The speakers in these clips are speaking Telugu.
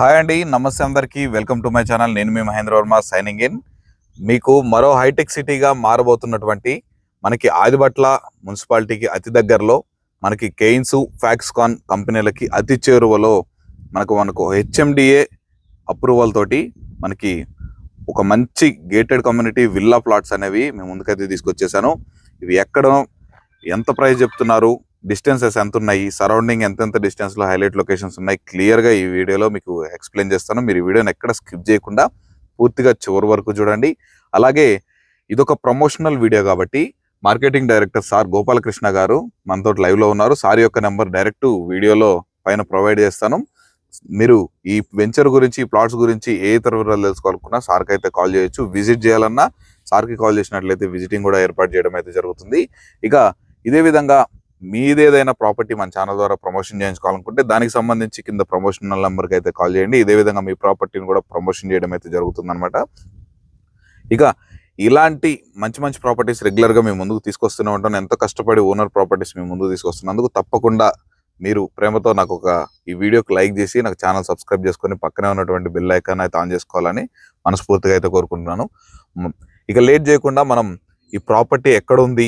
హాయ్ అండి నమస్తే అందరికీ. Welcome to my channel. నేను మీ మహేంద్ర వర్మ సైనింగ్ ఇన్. మీకు మరో హైటెక్ సిటీగా మారబోతున్నటువంటి మనకి ఆదిబట్ల మున్సిపాలిటీకి అతి దగ్గరలో మనకి కెయిన్స్ ఫ్యాక్స్కాన్ కంపెనీలకి అతి చేరువలో మనకు మనకు హెచ్ఎండిఏ అప్రూవల్ తోటి మనకి ఒక మంచి గేటెడ్ కమ్యూనిటీ విల్లా ప్లాట్స్ అనేవి మేము ముందుకైతే తీసుకొచ్చేసాను. ఇవి ఎక్కడ ఎంత ప్రైస్ చెప్తున్నారు? డిస్టెన్సెస్ ఎంత ఉన్నాయి సరౌండింగ్ ఎంతెంత డిస్టెన్స్లో హైలైట్ లొకేషన్స్ ఉన్నాయి క్లియర్గా ఈ వీడియోలో మీకు ఎక్స్ప్లెయిన్ చేస్తాను. మీరు ఈ వీడియోని ఎక్కడ స్కిప్ చేయకుండా పూర్తిగా చివరి వరకు చూడండి. అలాగే ఇదొక ప్రమోషనల్ వీడియో కాబట్టి మార్కెటింగ్ డైరెక్టర్ సార్ గోపాలకృష్ణ గారు మనతో లైవ్లో ఉన్నారు. సార్ యొక్క నెంబర్ డైరెక్ట్ వీడియోలో పైన ప్రొవైడ్ చేస్తాను. మీరు ఈ వెంచర్ గురించి ప్లాట్స్ గురించి ఏ ఇతర వివరాలు తెలుసుకోవాలనుకున్నా సార్కి అయితే కాల్ చేయొచ్చు. విజిట్ చేయాలన్నా సార్కి కాల్ చేసినట్లయితే విజిటింగ్ కూడా ఏర్పాటు చేయడం అయితే జరుగుతుంది. ఇక ఇదే విధంగా మీదేదైనా ప్రాపర్టీ మన ఛానల్ ద్వారా ప్రమోషన్ చేయించుకోవాలనుకుంటే దానికి సంబంధించి కింద ప్రమోషనల్ నెంబర్కి అయితే కాల్ చేయండి. ఇదే విధంగా మీ ప్రాపర్టీని కూడా ప్రమోషన్ చేయడం అయితే జరుగుతుందనమాట ఇక ఇలాంటి మంచి మంచి ప్రాపర్టీస్ రెగ్యులర్గా మేము ముందుకు తీసుకొస్తూనే ఉంటాం. ఎంతో కష్టపడి ఓనర్ ప్రాపర్టీస్ మేము ముందుకు తీసుకొస్తున్నందుకు తప్పకుండా మీరు ప్రేమతో నాకు ఒక ఈ వీడియోకి లైక్ చేసి నాకు ఛానల్ సబ్స్క్రైబ్ చేసుకొని పక్కనే ఉన్నటువంటి బెల్ ఐకాన్ అయితే ఆన్ చేసుకోవాలని మనస్ఫూర్తిగా అయితే కోరుకుంటున్నాను. ఇక లేట్ చేయకుండా మనం ఈ ప్రాపర్టీ ఎక్కడ ఉంది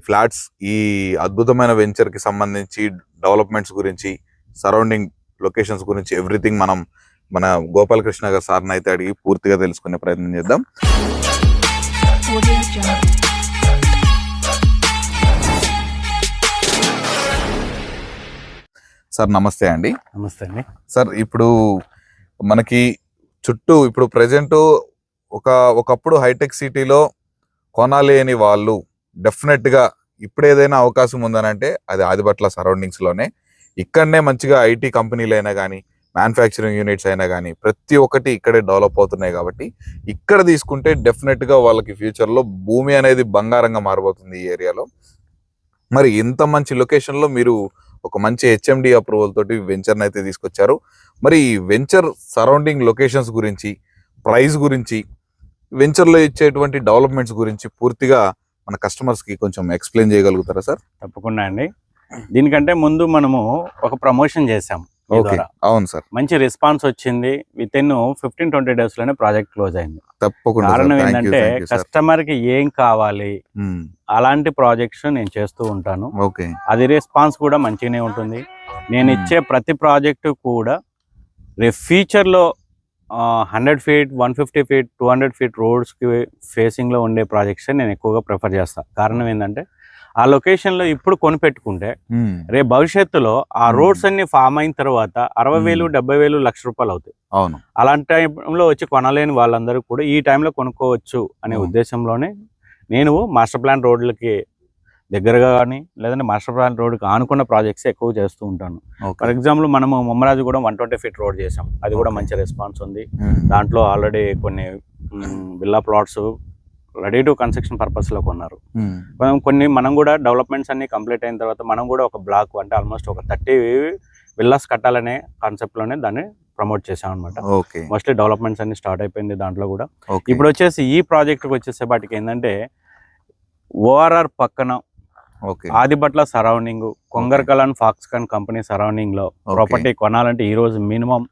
ఫ్లాట్స్ ఈ అద్భుతమైన వెంచర్కి సంబంధించి డెవలప్మెంట్స్ గురించి సరౌండింగ్ లొకేషన్స్ గురించి ఎవ్రీథింగ్ మనం మన గోపాలకృష్ణ గారు సార్ని అయితే అడిగి పూర్తిగా తెలుసుకునే ప్రయత్నం చేద్దాం. సార్ నమస్తే అండి నమస్తే అండి సార్ ఇప్పుడు మనకి చుట్టూ ఇప్పుడు ప్రజెంట్ ఒక ఒకప్పుడు హైటెక్ సిటీలో కొనాలేని వాళ్ళు డెఫినెట్గా ఇప్పుడు ఏదైనా అవకాశం ఉందనంటే అది ఆదిబట్ల సరౌండింగ్స్లోనే. ఇక్కడనే మంచిగా ఐటీ కంపెనీలు అయినా కానీ మ్యానుఫ్యాక్చరింగ్ యూనిట్స్ అయినా కానీ ప్రతి ఒక్కటి ఇక్కడే డెవలప్ అవుతున్నాయి కాబట్టి ఇక్కడ తీసుకుంటే డెఫినెట్గా వాళ్ళకి ఫ్యూచర్లో భూమి అనేది బంగారంగా మారబోతుంది ఈ ఏరియాలో. మరి ఇంత మంచి లొకేషన్లో మీరు ఒక మంచి హెచ్ఎండి అప్రూవల్ తోటి వెంచర్ని అయితే తీసుకొచ్చారు. మరి ఈ వెంచర్ సరౌండింగ్ లొకేషన్స్ గురించి ప్రైస్ గురించి వెంచర్లో ఇచ్చేటువంటి డెవలప్మెంట్స్ గురించి పూర్తిగా మన కస్టమర్స్కి కొంచెం ఎక్స్ప్లెయిన్ చేయగలుగుతారా సార్ తప్పకుండా అండి. దీనికంటే ముందు మనము ఒక ప్రమోషన్ చేసాం మీ ఓకే ద్వారా. అవును సార్ మంచి రెస్పాన్స్ వచ్చింది. విత్ ఇన్ ఫిఫ్టీన్ ట్వంటీ డేస్లోనే ప్రాజెక్ట్ క్లోజ్ అయింది. తప్పకుండా కారణం ఏంటంటే కస్టమర్కి ఏం కావాలి అలాంటి ప్రాజెక్ట్స్ నేను చేస్తూ ఉంటాను. ఓకే అది రెస్పాన్స్ కూడా మంచిగానే ఉంటుంది. నేను Hmm. ఇచ్చే ప్రతి ప్రాజెక్టు కూడా రేపు ఫ్యూచర్లో hundred feet one fifty feet two hundred feet రోడ్స్కి ఫేసింగ్లో ఉండే ప్రాజెక్ట్స్ నేను ఎక్కువగా ప్రిఫర్ చేస్తాను కారణం ఏంటంటే ఆ లొకేషన్లో ఇప్పుడు కొనిపెట్టుకుంటే రేపు భవిష్యత్తులో ఆ. రోడ్స్ అన్ని ఫామ్ అయిన తర్వాత అరవై వేలు. డెబ్బై వేలు లక్ష రూపాయలు అవుతాయి అవును అలాంటి టైంలో వచ్చి కొనలేని వాళ్ళందరూ కూడా ఈ టైంలో కొనుక్కోవచ్చు అనే. ఉద్దేశంలోనే నేను మాస్టర్ ప్లాన్ రోడ్లకి దగ్గరగా కానీ లేదంటే మాస్టర్ ప్లాన్ రోడ్కి ఆనుకున్న ప్రాజెక్ట్స్ ఎక్కువ చేస్తూ ఉంటాను. ఫర్ ఎగ్జాంపుల్ మనము మమ్మరాజు కూడా వన్ ట్వంటీ ఫీట్ రోడ్ చేసాం అది కూడా. మంచి రెస్పాన్స్ ఉంది. దాంట్లో ఆల్రెడీ కొన్ని villa plots ready to construction పర్పస్లో కొన్నారు. మనం కొన్ని మనం కూడా డెవలప్మెంట్స్ అన్ని కంప్లీట్ అయిన తర్వాత మనం కూడా ఒక బ్లాక్ అంటే ఆల్మోస్ట్ ఒక థర్టీ విల్లాస్ కట్టాలనే కాన్సెప్ట్లోనే దాన్ని ప్రమోట్ చేసాం అనమాట ఓకే. మోస్ట్లీ డెవలప్మెంట్స్ అన్ని స్టార్ట్ అయిపోయింది దాంట్లో కూడా ఇప్పుడు వచ్చేసి ఈ ప్రాజెక్ట్కి వచ్చేసేపాటికి ఏంటంటే ఓఆర్ఆర్ పక్కన Adibatla surrounding Kongarkalan Foxconn company సరౌండింగ్లో. Property కొనాలంటే ఈ రోజు మినిమం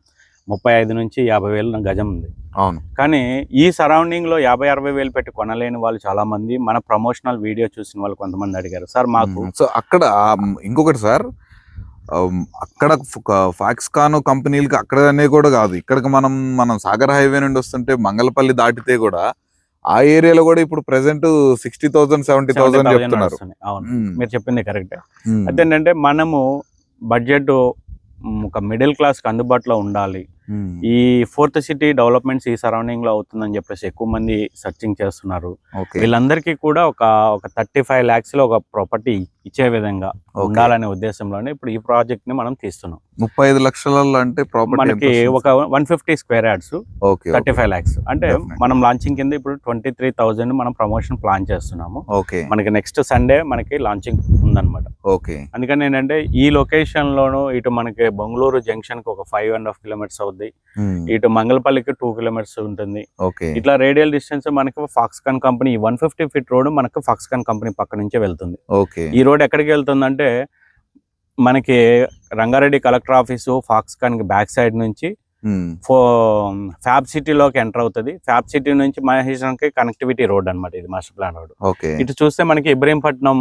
ముప్పై ఐదు నుంచి యాభై వేలు గజం ఉంది. అవును. కానీ ఈ సరౌండింగ్లో యాభై అరవై వేలు పెట్టి కొనలేని వాళ్ళు చాలా మంది మన ప్రమోషనల్ వీడియో చూసిన వాళ్ళు కొంతమంది అడిగారు సార్ మాకు సో అక్కడ ఇంకొకటి సార్ అక్కడ ఫాక్స్కాన్ కంపెనీలకి అక్కడనే కూడా కాదు. ఇక్కడికి మనం మనం సాగర్ హైవే నుండి వస్తుంటే మంగళపల్లి దాటితే కూడా ఆ ఏరియాలో కూడా ఇప్పుడు present sixty thousand seventy 70,000 thousand చెప్తున్నారు. అవును. మీరు చెప్పింది కరెక్ట్ మ్మ్. అదేంటంటే మనము బడ్జెట్ ఒక మిడిల్ క్లాస్కి అందుబాటులో ఉండాలి. ఈ ఫోర్త్ సిటీ డెవలప్మెంట్స్ ఈ సరౌండింగ్లో అవుతుందని చెప్పేసి ఎక్కువ మంది సర్చింగ్ చేస్తున్నారు. వీళ్ళందరికీ కూడా ఒక ఒక థర్టీ ఫైవ్ ల్యాక్స్లో ఒక ప్రాపర్టీ ఇచ్చే విధంగా. ఉండాలనే ఉద్దేశంలోనే ఇప్పుడు ఈ ప్రాజెక్ట్ని మనం తీస్తున్నాం. ముప్పై ఐదు లక్షలలో అంటే మనకి ఒక one fifty square yards thirty five lakhs. అంటే. మనం లాంచింగ్ కింద ఇప్పుడు ట్వంటీ త్రీ థౌజండ్ మనం ప్రమోషన్ ప్లాన్ చేస్తున్నాము. ఓకే. మనకి నెక్స్ట్ సండే మనకి లాంచింగ్ ఉందన్నమాట. ఓకే. అందుకని ఏంటంటే ఈ లొకేషన్ లోను ఇటు మనకి బెంగళూరు జంక్షన్కి ఒక ఫైవ్ అండ్ హాఫ్ కిలోమీటర్స్ అవుద్ది. మ్మ్. ఇటు మంగళపల్లికి టూ కిలోమీటర్స్ ఉంటుంది. ఓకే. ఇట్లా రేడియల్ డిస్టెన్స్ మనకి Foxconn company one fifty feet road మనకి ఫాక్స్కాన్ కంపెనీ పక్క నుంచే వెళ్తుంది. ఓకే. ఈ రోడ్ ఎక్కడికి వెళ్తుందంటే మనకి రంగారెడ్డి కలెక్టర్ ఆఫీసు ఫాక్స్కాన్కి బ్యాక్ సైడ్ నుంచి ఫ్యాబ్ సిటీలోకి ఎంటర్ అవుతుంది. ఫ్యాబ్ సిటీ నుంచి మహేశ్వరంకి కనెక్టివిటీ రోడ్ అన్నమాట ఇది మాస్టర్ ప్లాన్ రోడ్ ఓకే. ఇటు చూస్తే మనకి ఇబ్రహీంపట్నం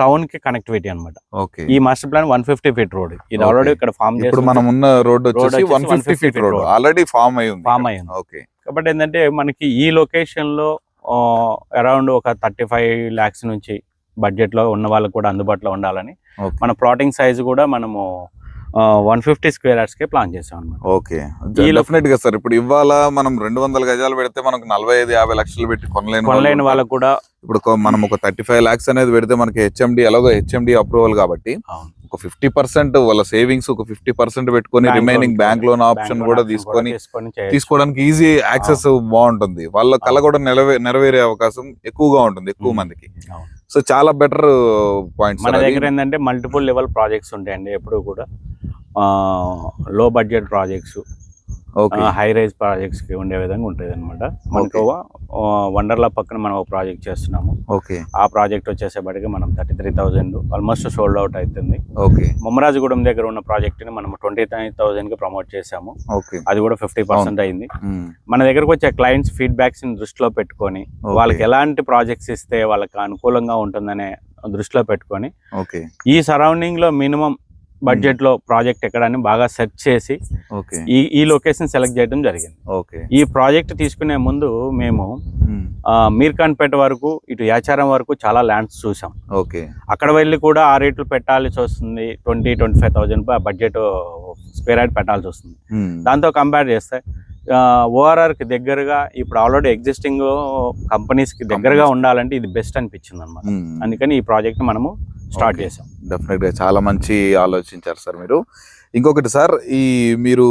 టౌన్కి కనెక్టివిటీ అన్నమాట ఓకే ఈ master plan one fifty feet road ఇది. ఆల్రెడీ ఇక్కడ ఫామ్ ఇప్పుడు మనం ఉన్న రోడ్ వచ్చేసి one fifty 150 feet feet road. Already form అయి ఉంది Form అయి ఉంది. ఓకే కాబట్టి ఏంటంటే మనకి ఈ లొకేషన్లో అరౌండ్ ఒక థర్టీ ఫైవ్ ల్యాక్స్ నుంచి బడ్జెట్లో ఉన్న వాళ్ళకి కూడా అందుబాటులో ఉండాలని. మన ప్లాటింగ్ సైజ్ కూడా మనము వన్ ఫిఫ్టీ స్క్వేర్ యార్డ్స్కి ప్లాన్ చేసాం అనమాట ఓకే ఈ లో- డెఫినెట్గా సార్ ఇప్పుడు ఇవాళ మనం రెండు వందల గజాలు పెడితే మనకు నలభై ఐదు యాభై లక్షలు పెట్టి కొనలేని కొనలేని. వాళ్ళకు కూడా ఇప్పుడు మనం ఒక థర్టీ ఫైవ్ లాక్స్ అనేది పెడితే మనకి హెచ్ఎండి ఎలాగో హెచ్ఎండి అప్రూవల్ కాబట్టి. ఒక ఫిఫ్టీ పర్సెంట్ వాళ్ళ సేవింగ్స్ ఒక ఫిఫ్టీ పర్సెంట్ పెట్టుకొని రిమైనింగ్ బ్యాంక్ లోన్ ఆప్షన్ కూడా తీసుకొని. తీసుకోవడానికి ఈజీ యాక్సెస్ బాగుంటుంది వాళ్ళ కళ కూడా నెరవే నెరవేరే అవకాశం ఎక్కువగా ఉంటుంది ఎక్కువ. మందికి. సో చాలా బెటర్ పాయింట్స్ మన దగ్గర ఏంటంటే మల్టిపుల్ లెవెల్ ప్రాజెక్ట్స్ ఉంటాయండి ఎప్పుడు కూడా. Low budget projects high rise ప్రాజెక్ట్స్కి ఉండే విధంగా ఉంటుంది అనమాట మనకు వండర్లా పక్కన మనం ఒక ప్రాజెక్ట్ చేస్తున్నాము. ఓకే. ఆ ప్రాజెక్ట్ వచ్చేసేపటికి మనం thirty three thousand almost sold out అవుతుంది ఓకే. ముమ్మరాజుగూడెం దగ్గర ఉన్న ప్రాజెక్ట్ని మనం ట్వంటీ నైన్ థౌసండ్కి ప్రమోట్ చేసాము ఓకే. అది కూడా ఫిఫ్టీ పర్సెంట్ అయింది. మన దగ్గరకు వచ్చే క్లయింట్స్ ఫీడ్బ్యాక్స్ని దృష్టిలో పెట్టుకొని వాళ్ళకి ఎలాంటి ప్రాజెక్ట్స్ ఇస్తే వాళ్ళకి అనుకూలంగా ఉంటుందనే దృష్టిలో పెట్టుకొని ఓకే. ఈ సరౌండింగ్లో మినిమం బడ్జెట్లో ప్రాజెక్ట్ ఎక్కడని బాగా సెర్చ్ చేసి ఓకే. ఈ ఈ లొకేషన్ సెలెక్ట్ చేయడం జరిగింది. ఓకే. ఈ ప్రాజెక్ట్ తీసుకునే ముందు మేము మీర్ఖాన్పేట వరకు ఇటు యాచారం వరకు చాలా ల్యాండ్స్ చూసాం. ఓకే. అక్కడ వెళ్ళి కూడా ఆ రేట్లు పెట్టాల్సి వస్తుంది. Twenty twenty five thousand budget square yard పెట్టాల్సి వస్తుంది. దాంతో కంపేర్ చేస్తే ఓఆర్ఆర్కి దగ్గరగా ఇప్పుడు ఆల్రెడీ ఎగ్జిస్టింగ్ కంపెనీస్కి దగ్గరగా. ఉండాలంటే ఇది బెస్ట్ అనిపించింది అనమాట. అందుకని ఈ ప్రాజెక్ట్ మనము స్టార్ట్. చేసాం డెఫినెట్గా చాలా మంచి ఆలోచించారు సార్ మీరు. ఇంకొకటి సార్ ఈ మీరు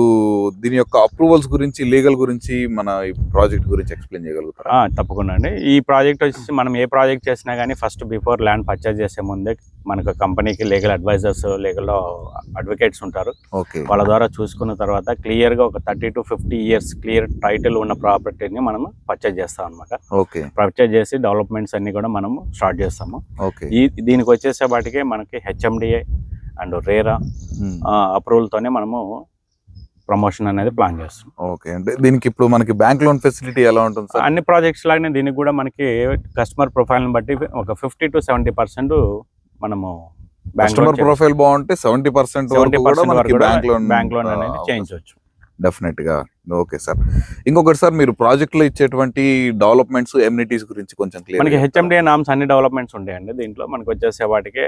దీని యొక్క అప్రూవల్స్ గురించి లీగల్ గురించి మన ఈ ప్రాజెక్ట్ గురించి ఎక్స్ప్లెయిన్ చేయగలుగుతారా? తప్పకుండా అండి. ఈ ప్రాజెక్ట్ వచ్చేసి మనం ఏ ప్రాజెక్ట్ చేసినా కానీ ఫస్ట్ బిఫోర్ ల్యాండ్ పర్చేజ్ చేసే ముందే మనకు కంపెనీకి లీగల్ అడ్వైజర్స్ లీగల్ అడ్వకేట్స్ ఉంటారు. ఓకే. వాళ్ళ ద్వారా చూసుకున్న తర్వాత క్లియర్గా ఒక thirty to fifty years clear title ఉన్న ప్రాపర్టీని మనం పర్చేజ్ చేస్తాం అనమాట ఓకే. పర్చేజ్ చేసి డెవలప్మెంట్స్ అన్ని కూడా మనము స్టార్ట్ చేస్తాము. ఓకే. ఈ దీనికి వచ్చేసేపాటికే మనకి హెచ్ఎండిఏ అండ్ రేరా Hmm. అప్రూవల్తోనే మనము ప్రమోషన్ అనేది ప్లాన్ చేస్తాం ఓకే. అంటే దీనికి ఇప్పుడు మనకి బ్యాంక్ లోన్ ఫెసిలిటీ ఎలా ఉంటుంది సార్? అన్ని ప్రాజెక్ట్స్ లాగానే దీనికి కూడా మనకి కస్టమర్ ప్రొఫైల్ని బట్టి ఒక ఫిఫ్టీ టు సెవెంటీ పర్సెంట్ మనము కస్టమర్ ప్రొఫైల్ బాగుంటే సెవెంటీ పర్సెంట్ బ్యాంక్ లోన్ అనేది చేయించవచ్చు. డెఫినెట్గా ఓకే సార్. ఇంకొకటి సార్ మీరు ప్రాజెక్ట్లో ఇచ్చేటువంటి డెవలప్మెంట్స్ ఎమ్యూనిటీస్ గురించి కొంచెం క్లియర్ మనకి హెచ్ఎండిఏ నామ్స్ అన్ని డెవలప్మెంట్స్ ఉంటాయండి దీంట్లో. మనకి వచ్చేసే వాటికి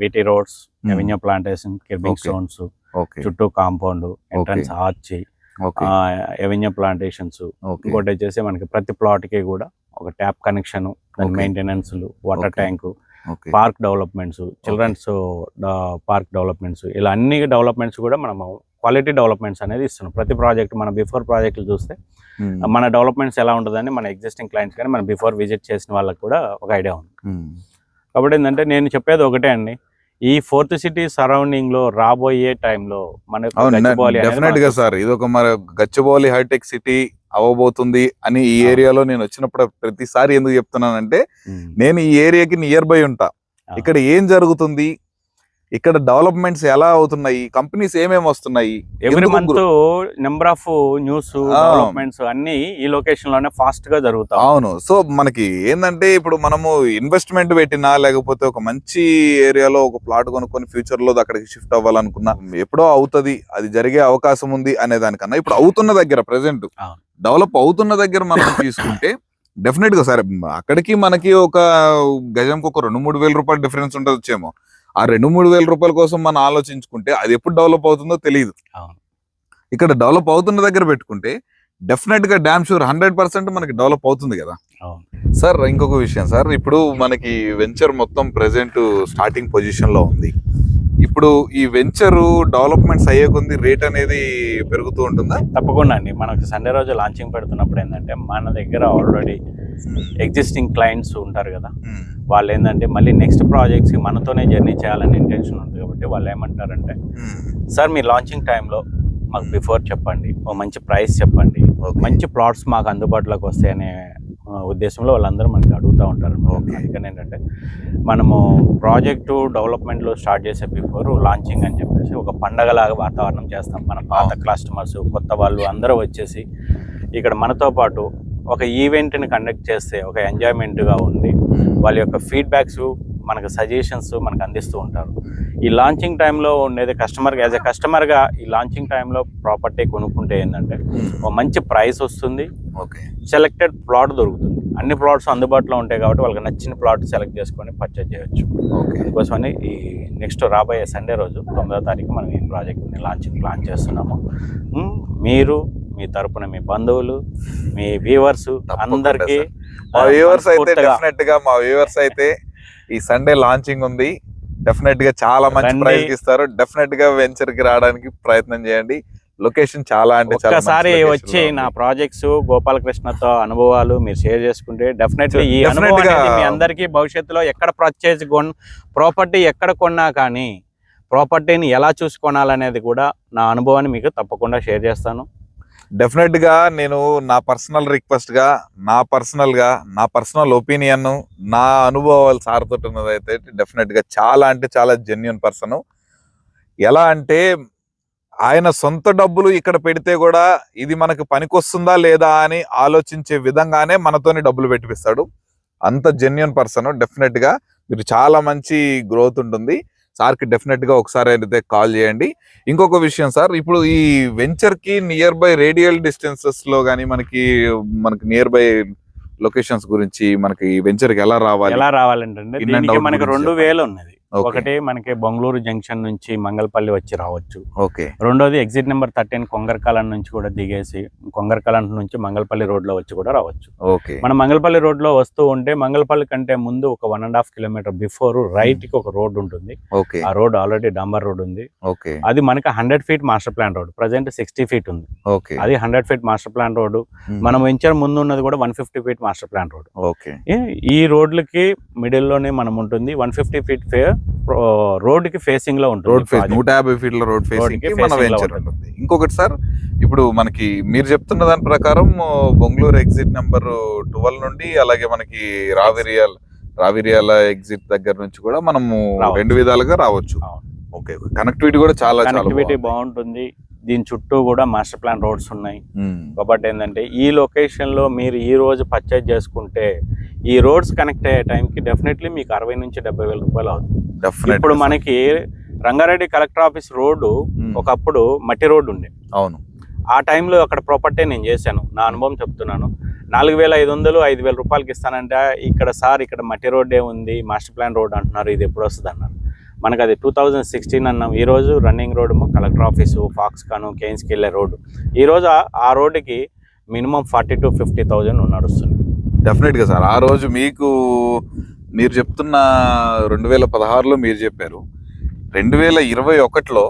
BT roads avenue plantation curbing. Stones చుట్టూ compound entrance arch avenue plantations ఇంకోటి వచ్చేసి మనకి ప్రతి ప్లాట్కి కూడా ఒక ట్యాప్ కనెక్షన్ దాని Okay. Maintenance water. Tank park developments children's park developments ఇలా అన్ని డెవలప్మెంట్స్ కూడా మనము క్వాలిటీ డెవలప్మెంట్స్ అనేది ఇస్తున్నాం ప్రతి ప్రాజెక్ట్ మన బిఫోర్ ప్రాజెక్టులు చూస్తే. మన డెవలప్మెంట్స్ ఎలా ఉంటుందని మన ఎగ్జిస్టింగ్ క్లయింట్స్ కానీ మన బిఫోర్ విజిట్ చేసిన వాళ్ళకి కూడా ఒక ఐడియా ఉంది. కాబట్టి ఏంటంటే నేను చెప్పేది ఒకటే అండి ఈ ఫోర్త్ సిటీ సరౌండింగ్లో రాబోయే టైంలో అనేది డెఫినెట్గా సార్ ఇది ఒక మన గచ్చిబౌలి హైటెక్ సిటీ అవ్వబోతుంది అని ఈ. ఏరియాలో నేను వచ్చినప్పుడు ప్రతిసారి ఎందుకు చెప్తున్నానంటే. నేను ఈ ఏరియాకి నియర్ బై ఉంటా. ఇక్కడ ఏం జరుగుతుంది ఇక్కడ డెవలప్మెంట్స్ ఎలా అవుతున్నాయి? కంపెనీస్ ఏమేమి వస్తున్నాయి? Every month number of news. Developments అన్ని ఈ లొకేషన్లోనే ఫాస్ట్గా జరుగుతాయి అవును. సో మనకి ఏంటంటే ఇప్పుడు మనము ఇన్వెస్ట్మెంట్ పెట్టినా లేకపోతే ఒక మంచి ఏరియాలో ఒక ప్లాట్ కొనుక్కొని ఫ్యూచర్లో అక్కడికి షిఫ్ట్ అవ్వాలనుకున్నా ఎప్పుడో అవుతది అది జరిగే అవకాశం ఉంది అనే దానికన్నా ఇప్పుడు అవుతున్న దగ్గర ప్రెసెంట్. డెవలప్ అవుతున్న దగ్గర మనం తీసుకుంటే డెఫినెట్గా సరే అక్కడికి మనకి ఒక గజంకి ఒక రెండు మూడు వేల రూపాయలు డిఫరెన్స్ ఉండొచ్చేమో ఆ రెండు మూడు వేల రూపాయల కోసం మనం ఆలోచించుకుంటే అది ఎప్పుడు డెవలప్ అవుతుందో తెలియదు. ఇక్కడ డెవలప్ అవుతున్న దగ్గర పెట్టుకుంటే డెఫినెట్గా డామ్ షూర్ హండ్రెడ్ పర్సెంట్ మనకి డెవలప్ అవుతుంది కదా. సార్ ఇంకొక విషయం సార్ ఇప్పుడు మనకి వెంచర్ మొత్తం ప్రెసెంట్ స్టార్టింగ్ పొజిషన్లో ఉంది ఇప్పుడు ఈ వెంచర్ డెవలప్మెంట్స్ అయ్యే కొద్ది రేట్ అనేది పెరుగుతూ ఉంటుందా? తప్పకుండా అండి. మనకి సండే రోజు లాంచింగ్ పెడుతున్నప్పుడు ఏంటంటే మన దగ్గర ఆల్రెడీ ఎగ్జిస్టింగ్ క్లయింట్స్ ఉంటారు కదా. మ్మ్. వాళ్ళు ఏంటంటే మళ్ళీ నెక్స్ట్ ప్రాజెక్ట్స్ మనతోనే జర్నీ చేయాలని ఇంటెన్షన్ ఉంది కాబట్టి వాళ్ళు ఏమంటారంటే మ్మ్. సార్ మీ లాంచింగ్ టైంలో మాకు బిఫోర్ చెప్పండి. ఓ మంచి ప్రైస్ చెప్పండి. మంచి ప్లాట్స్ మాకు అందుబాటులోకి వస్తాయనే ఉద్దేశంలో వాళ్ళందరూ మనకి అడుగుతూ ఉంటారు. అందుకని ఏంటంటే మనము ప్రాజెక్టు డెవలప్మెంట్లో స్టార్ట్ చేసే బిఫోర్ లాంచింగ్ అని చెప్పేసి ఒక పండగలాగా వాతావరణం చేస్తాం. మన పాత కస్టమర్స్ కొత్త వాళ్ళు అందరూ వచ్చేసి ఇక్కడ మనతో పాటు ఒక ఈవెంట్ని కండక్ట్ చేస్తే ఒక ఎంజాయ్మెంట్గా ఉండి వాళ్ళ యొక్క ఫీడ్బ్యాక్స్ మనకు సజెషన్స్ మనకు అందిస్తూ ఉంటారు. ఈ లాంచింగ్ టైంలో ఉండేది కస్టమర్ యాజ్ ఎ కస్టమర్గా ఈ లాంచింగ్ టైంలో ప్రాపర్టీ కొనుక్కుంటే ఏంటంటే ఒక మంచి ప్రైస్ వస్తుంది. ఓకే. సెలెక్టెడ్ ప్లాట్ దొరుకుతుంది. అన్ని ప్లాట్స్ అందుబాటులో ఉంటాయి కాబట్టి వాళ్ళకి నచ్చిన ప్లాట్ సెలెక్ట్ చేసుకొని పర్చేజ్ చేయొచ్చు. ఓకే. అందుకోసమని ఈ నెక్స్ట్ రాబోయే సండే రోజు తొమ్మిదో తారీఖు మనం ఈ ప్రాజెక్ట్ని లాంచింగ్ ప్లాన్ చేస్తున్నాము. మీరు మీ తరపున మీ బంధువులు మీ వ్యూవర్స్ అందరికీ మా వ్యూవర్స్ అయితే డెఫినెట్గా మా వ్యూవర్స్ అయితే ఈ సండే లాంచింగ్ ఉంది డెఫినెట్గా చాలా మంచి. ప్రైస్ ఇస్తారు డెఫినెట్గా వెంచర్కి రావడానికి ప్రయత్నం చేయండి లొకేషన్ చాలా అంటే location వచ్చి. నా ప్రాజెక్ట్స్ గోపాలకృష్ణతో అనుభవాలు మీరు షేర్ చేసుకుంటే డెఫినెట్లీ ఈ అనుభవం మీ అందరికీ భవిష్యత్తులో ఎక్కడ పర్చేజ్ కొన్ ప్రాపర్టీ ఎక్కడ కొన్నా కానీ ప్రాపర్టీని ఎలా చూసుకోనాలనేది కూడా నా అనుభవాన్ని మీకు తప్పకుండా షేర్ చేస్తాను డెఫినెట్గా నేను నా పర్సనల్ రిక్వెస్ట్గా నా పర్సనల్గా నా పర్సనల్ ఒపీనియన్ నా అనుభవాలు సార్తో అయితే డెఫినెట్గా చాలా అంటే చాలా జెన్యున్ పర్సన్ ఎలా అంటే ఆయన సొంత డబ్బులు ఇక్కడ పెడితే కూడా ఇది మనకు పనికొస్తుందా లేదా అని ఆలోచించే విధంగానే మనతోని డబ్బులు పెట్టిపిస్తాడు. అంత జెన్యున్ పర్సన్ డెఫినెట్గా మీరు చాలా మంచి గ్రోత్ ఉంటుంది. సార్కి డెఫినెట్గా ఒకసారి అయితే కాల్ చేయండి ఇంకొక విషయం సార్ ఇప్పుడు ఈ వెంచర్కి నియర్ బై రేడియల్ డిస్టెన్సెస్లో గానీ మనకి మనకి నియర్ బై లొకేషన్స్ గురించి మనకి వెంచర్కి ఎలా రావాలి ఎలా రావాలంటే మనకి రెండు. వేలు ఉన్నది. ఒకటి మనకి బెంగళూరు జంక్షన్ నుంచి మంగళపల్లి వచ్చి రావచ్చు. ఓకే. రెండోది ఎగ్జిట్ నెంబర్ థర్టీన్ కొంగరకాలం నుంచి కూడా దిగేసి కొంగరకాలం నుంచి మంగళపల్లి రోడ్లో వచ్చి కూడా రావచ్చు. ఓకే. మన మంగళపల్లి రోడ్లో వస్తూ ఉంటే మంగళపల్లి కంటే ముందు ఒక one and half kilometer before రైట్కి ఒక రోడ్ ఉంటుంది. ఓకే. ఆ రోడ్ ఆల్రెడీ డాంబర్ రోడ్ ఉంది. ఓకే. అది మనకి hundred feet master plan road present sixty feet ఉంది. ఓకే. అది hundred feet master plan road. మనం వెంచర్ ముందు ఉన్నది కూడా one fifty feet master plan road. Okay. ఈ రోడ్లకి మిడిల్లోనే మనం ఉంటుంది. వన్ ఫిఫ్టీ ఫీట్ ఫే రోడ్కి ఫేసింగ్లో ఉంటుంది రోడ్ ఫేస్. నూట యాభై ఫీట్ల రోడ్ ఫేసింగ్ మన వెంచర్ ఉంటుంది. ఇంకొకటి సార్ ఇప్పుడు మనకి మీరు చెప్తున్న దాని ప్రకారం బొంగళూరు ఎగ్జిట్ నెంబర్ ట్వెల్వ్ నుండి అలాగే మనకి రావిరియల్ రావిరియాల ఎగ్జిట్ దగ్గర నుంచి కూడా మనము. రెండు విధాలుగా రావచ్చు. ఓకే కనెక్టివిటీ కూడా చాలా కనెక్టివిటీ. బాగుంటుంది దీని చుట్టూ కూడా మాస్టర్ ప్లాన్ రోడ్స్ ఉన్నాయి. కాబట్టి ఏంటంటే ఈ లొకేషన్లో మీరు ఈ రోజు పర్చేజ్ చేసుకుంటే ఈ రోడ్స్ కనెక్ట్ అయ్యే టైంకి డెఫినెట్లీ మీకు అరవై నుంచి డెబ్బై వేల రూపాయలు అవుతుంది ఇప్పుడు. మనకి రంగారెడ్డి కలెక్టర్ ఆఫీస్ రోడ్డు ఉమ్. ఒకప్పుడు మట్టి రోడ్డు ఉండే అవును. ఆ టైంలో అక్కడ ప్రాపర్టీ నేను చేశాను. నా అనుభవం చెప్తున్నాను. నాలుగు వేల ఐదు వందలు ఐదు వేల రూపాయలకి ఇస్తానంటే ఇక్కడ సార్ ఇక్కడ మట్టి రోడ్డే ఉంది మాస్టర్ ప్లాన్ రోడ్ అంటున్నారు ఇది ఎప్పుడు వస్తుంది అన్నారు మనకు అది టూ థౌజండ్ సిక్స్టీన్ అన్నాం. ఈ రోజు running road collector office Foxconn కేన్స్కి వెళ్ళే రోడ్డు. ఈ రోజు ఆ- రోడ్డుకి minimum forty to fifty thousand నడుస్తుంది. డెఫినెట్గా సార్. ఆ రోజు మీకు మీరు చెప్తున్న రెండు వేల పదహారులో మీరు చెప్పారు. రెండు వేల ఇరవై ఒకటిలో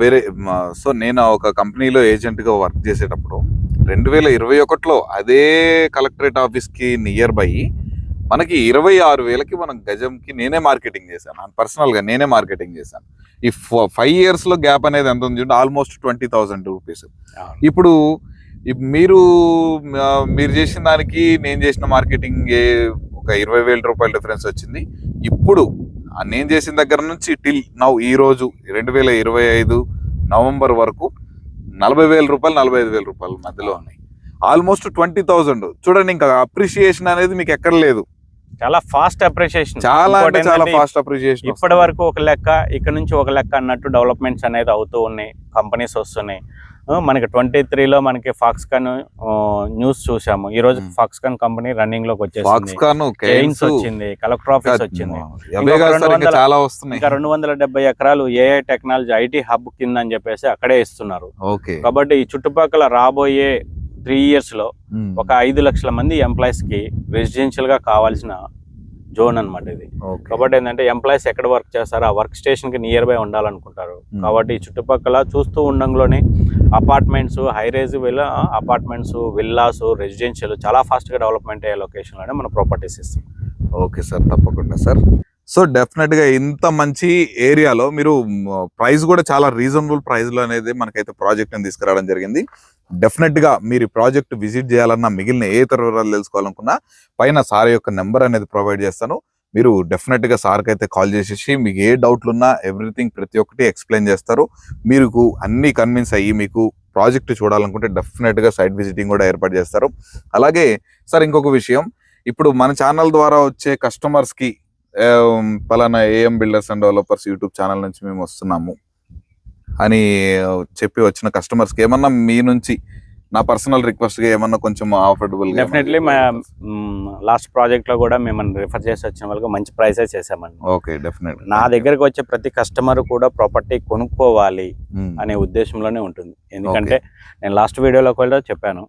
వేరే సో నేను ఒక కంపెనీలో ఏజెంట్గా వర్క్ చేసేటప్పుడు రెండు వేల ఇరవై ఒకటిలో అదే కలెక్టరేట్ ఆఫీస్కి నియర్ బై మనకి ఇరవై ఆరు వేలకి మనం గజంకి నేనే మార్కెటింగ్ చేశాను. పర్సనల్గా నేనే మార్కెటింగ్ చేశాను. ఈ ఫైవ్ ఇయర్స్లో గ్యాప్ అనేది ఎంత ఉంది ఆల్మోస్ట్ ట్వంటీ థౌసండ్ రూపీస్. ఇప్పుడు ఇప్ మీరు మీరు చేసిన దానికి నేను చేసిన మార్కెటింగ్ ఒక ఇరవై వేల రూపాయల డిఫరెన్స్ వచ్చింది. ఇప్పుడు నేను చేసిన దగ్గర నుంచి టిల్ నవ్ ఈ రోజు రెండు వేల ఇరవై ఐదు నవంబర్ వరకు నలభై వేల రూపాయలు నలభై ఐదు వేల రూపాయల మధ్యలో ఉన్నాయి. Almost twenty thousand. చూడండి ఇంకా అప్రిషియేషన్ అనేది మీకు ఎక్కడ లేదు. చాలా ఫాస్ట్ అప్రిషియేషన్. చాలా అంటే చాలా ఫాస్ట్ అప్రిషియేషన్ ఇప్పటి వరకు ఒక లెక్క ఇక్కడ నుంచి ఒక లెక్క అన్నట్టు డెవలప్మెంట్స్ అనేది అవుతూ ఉన్నాయి. కంపెనీస్ వస్తున్నాయి. మనకి ట్వంటీ త్రీలో మనకి ఫాక్స్కాన్ న్యూస్ చూసాము. ఈ రోజు. ఫాక్స్కాన్ కంపెనీ రన్నింగ్లోకి వచ్చేసింది వచ్చింది కలెక్టర్ ఆఫీస్ వచ్చింది. ఇంకా రెండు వందల డెబ్బై ఎకరాలు ఏఐ టెక్నాలజీ ఐటీ హబ్ కింద అని చెప్పేసి అక్కడే ఇస్తున్నారు. కాబట్టి ఈ చుట్టుపక్కల రాబోయే త్రీ ఇయర్స్లో ఒక ఐదు లక్షల మంది ఎంప్లాయీస్కి రెసిడెన్షియల్గా కావాల్సిన జోన్ అన్నమాట ఇది. కాబట్టి ఏంటంటే ఎంప్లాయీస్ ఎక్కడ వర్క్ చేస్తారో ఆ వర్క్ స్టేషన్కి నియర్ బై ఉండాలనుకుంటారు. కాబట్టి ఈ చుట్టుపక్కల చూస్తూ ఉండంలోనే apartments high rise villa apartments villas residential చాలా ఫాస్ట్గా డెవలప్మెంట్ అయ్యే లొకేషన్లోనే మన ప్రాపర్టీస్ ఇస్తాం. ఓకే సార్ తప్పకుండా సార్ సో డెఫినెట్గా ఇంత మంచి ఏరియాలో మీరు ప్రైస్ కూడా చాలా రీజనబుల్ ప్రైస్లో అనేది మనకైతే ప్రాజెక్ట్ని తీసుకురావడం జరిగింది. డెఫినెట్గా మీరు ప్రాజెక్ట్ విజిట్ చేయాలన్నా మిగిలిన ఏ ఇతర వివరాలు తెలుసుకోవాలనుకున్నా పైన సార్ యొక్క నెంబర్ అనేది ప్రొవైడ్ చేస్తాను. మీరు డెఫినెట్గా సార్కి అయితే కాల్ చేసేసి మీకు ఏ డౌట్లు ఉన్నా ఎవ్రీథింగ్ ప్రతి ఒక్కటి ఎక్స్ప్లెయిన్ చేస్తారు. మీకు అన్నీ కన్విన్స్ అయ్యి మీకు ప్రాజెక్ట్ చూడాలనుకుంటే డెఫినెట్గా సైట్ విజిటింగ్ కూడా ఏర్పాటు చేస్తారు. అలాగే సార్ ఇంకొక విషయం ఇప్పుడు మన ఛానల్ ద్వారా వచ్చే కస్టమర్స్కి పలానా AM builders and developers YouTube channel నుంచి మేము వస్తున్నాము. అని చెప్పి వచ్చిన కస్టమర్స్కి ఏమన్నా మీ నుంచి నా పర్సనల్ రిక్వెస్ట్గా ఏమన్నా కొంచెం అఫోర్డబుల్ డెఫినెట్లీ మా లాస్ట్ ప్రాజెక్ట్లో కూడా మిమ్మల్ని రిఫర్ చేసి వచ్చిన వాళ్ళకి మంచి ప్రైసే చేసామండి ఓకే డెఫినెట్ నా దగ్గరకు వచ్చే ప్రతి కస్టమర్ కూడా ప్రాపర్టీ కొనుక్కోవాలి అనే ఉద్దేశంలోనే ఉంటుంది. ఎందుకంటే నేను లాస్ట్ వీడియోలో కూడా చెప్పాను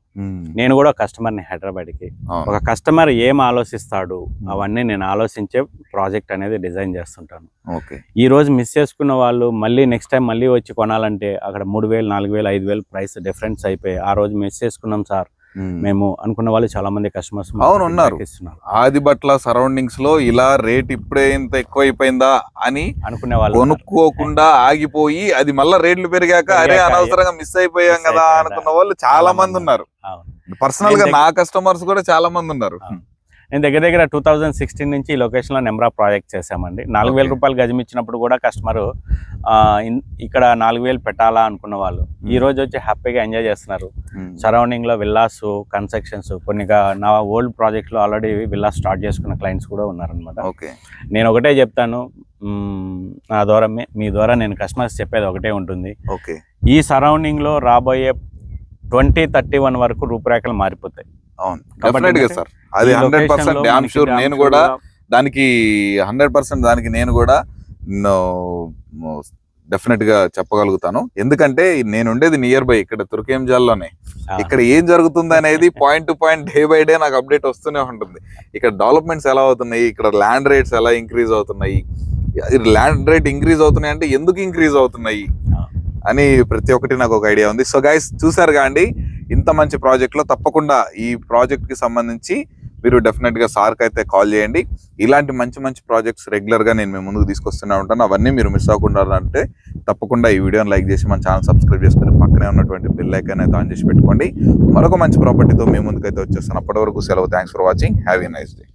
నేను కూడా కస్టమర్ని హైదరాబాద్కి. ఒక కస్టమర్ ఏం ఆలోచిస్తాడు అవన్నీ నేను ఆలోచించే ప్రాజెక్ట్ అనేది డిజైన్ చేస్తుంటాను. ఓకే. ఈ రోజు మిస్ చేసుకున్న వాళ్ళు మళ్ళీ నెక్స్ట్ టైం మళ్ళీ వచ్చి కొనాలంటే అక్కడ మూడు వేలు నాలుగు వేలు ఐదు వేలు ప్రైస్ డిఫరెన్స్ అయిపోయి ఆ రోజు మిస్ చేసుకున్నాం సార్. మేము అనుకున్న వాళ్ళు చాలా మంది కస్టమర్స్ అవును, ఉన్నారు. ఆదిబట్ల సరౌండింగ్స్లో ఇలా రేట్ ఇప్పుడే ఇంత ఎక్కువ అయిపోయిందా అని అనుకునే వాళ్ళు. కొనుక్కోకుండా ఆగిపోయి అది మళ్ళా రేట్లు పెరిగాక అరే అనవసరంగా మిస్ అయిపోయాం కదా అనుకున్న వాళ్ళు చాలా మంది ఉన్నారు. పర్సనల్గా నా కస్టమర్స్ కూడా చాలా మంది ఉన్నారు. నేను దగ్గర దగ్గర టూ థౌజండ్ సిక్స్టీన్ నుంచి ఈ లొకేషన్లో నెంబర్ ఆఫ్ ప్రాజెక్ట్ చేశామండి. నాలుగు వేల. రూపాయలు గజం ఇచ్చినప్పుడు కూడా కస్టమర్ ఇక్కడ నాలుగు వేలు పెట్టాలా అనుకున్న వాళ్ళు. ఈ రోజు వచ్చి హ్యాపీగా ఎంజాయ్ చేస్తున్నారు. సరౌండింగ్లో విల్లాస్ కన్స్ట్రక్షన్స్ కొన్ని గా- నా ఓల్డ్ ప్రాజెక్ట్లో ఆల్రెడీ విల్లాస్ స్టార్ట్ చేసుకున్న క్లయింట్స్ కూడా ఉన్నారనమాట ఓకే. నేను ఒకటే చెప్తాను నా ద్వారా మీ- ద్వారా నేను కస్టమర్స్ చెప్పేది ఒకటే ఉంటుంది. ఓకే. ఈ సరౌండింగ్లో రాబోయే ట్వంటీ థర్టీ వన్ వరకు రూపురేఖలు మారిపోతాయి. అవును. డెఫినెట్గా సార్. అది హండ్రెడ్ పర్సెంట్ డ్యామ్ షూర్ నేను కూడా దానికి హండ్రెడ్ పర్సెంట్ దానికి నేను కూడా డెఫినెట్గా చెప్పగలుగుతాను. ఎందుకంటే నేను ఉండేది నియర్ బై ఇక్కడ తుర్కేంజాల్లోనే. ఇక్కడ ఏం జరుగుతుంది అనేది point to point day by day నాకు అప్డేట్ వస్తూనే ఉంటుంది. ఇక్కడ డెవలప్మెంట్స్ ఎలా అవుతున్నాయి? ఇక్కడ ల్యాండ్ రేట్స్ ఎలా ఇంక్రీజ్ అవుతున్నాయి? ల్యాండ్ రేట్ ఇంక్రీజ్ అవుతున్నాయి అంటే ఎందుకు ఇంక్రీజ్ అవుతున్నాయి. అని ప్రతి ఒక్కటి నాకు ఒక ఐడియా ఉంది. సో గైస్ చూసారు కాండి ఇంత మంచి ప్రాజెక్ట్లో తప్పకుండా ఈ ప్రాజెక్ట్కి సంబంధించి మీరు డెఫినెట్గా సార్కి అయితే కాల్ చేయండి. ఇలాంటి మంచి మంచి ప్రాజెక్ట్స్ రెగ్యులర్గా నేను మీ ముందుకు తీసుకొస్తూనే ఉంటాను. అవన్నీ మీరు మిస్ అవ్వకుండా అంటే తప్పకుండా ఈ వీడియోని లైక్ చేసి మన ఛానల్ సబ్స్క్రైబ్ చేసుకుని పక్కనే ఉన్నటువంటి బిల్ ఐకాన్ అయితే ఆన్ చేసి పెట్టుకోండి. మరొక మంచి ప్రాపర్టీతో మీ ముందుకైతే వచ్చేస్తాను. అప్పటి వరకు సెలవు. Thanks for watching have a nice day